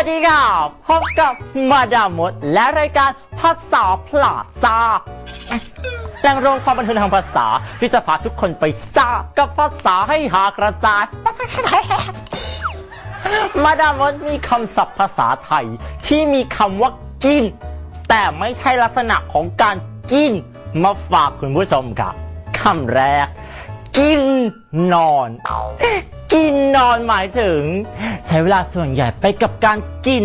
วัสดีค่ะ พบกับมาดามมดและรายการภาษาพลาซาแหล่งรวมความบันเทิงทางภาษาที่จะพาทุกคนไปซากับภาษาให้หากระจาย มาดามมดมีคำศัพท์ภาษาไทย ที่มีคำว่ากิน แต่ไม่ใช่ลักษณะของการกิน มาฝากคุณผู้ชมค่ะคำแรก กินนอน กินนอนหมายถึง ใช้เวลาส่วนใหญ่ไปกับการกิน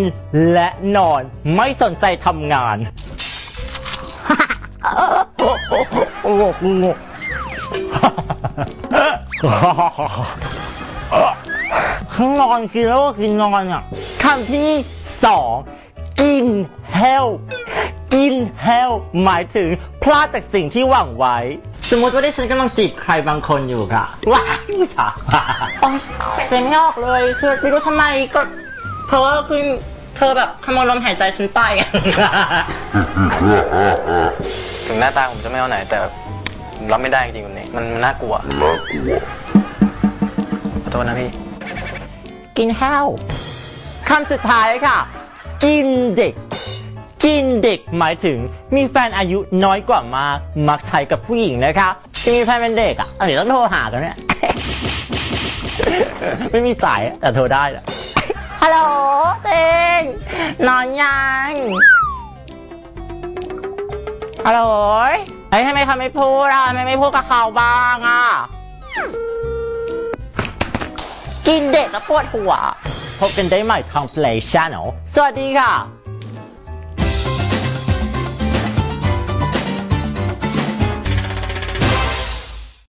และนอนไม่สนใจทำงานโอ้โหงนอนกินแล้วก็กินนอนอะคำที่สองกินแฮลกินแฮลหมายถึงพลาดจากสิ่งที่หวังไว้ สมมติว่าที่ฉันกำลังจีบใครบางคนอยู่ค่ะว้าวผู้ชายโอ๊ยเสียงไม่ออกเลยคือไม่รู้ทำไมก็ เพราะว่าคือเธอแบบขโมยลมหายใจฉันไป ถึงหน้าตาผมจะไม่เอาไหน แต่ผมรับไม่ได้จริงๆวันนี้ มันมันน่ากลัวขอโทษนะพี่ กินแห้วคำสุดท้ายค่ะ กินเด็ก กินเด็กหมายถึงมีแฟนอายุน้อยกว่ามากมักใช้กับผู้หญิงนะคะที่มีแฟนเป็นเด็กอะเดี๋ยวต้องโทรหากันเนี่ย ไม่มีสายอะแต่โทรได้แหละฮัลโหลเต็งนอนยังฮัลโหลเฮ้ยทำไมเขาไม่พูดอะทำไมไม่พูดกับเขาบ้างอะกินเด็กแล้วปวดหัว พบกันได้ใหม่ทาง Play Channel สวัสดีค่ะ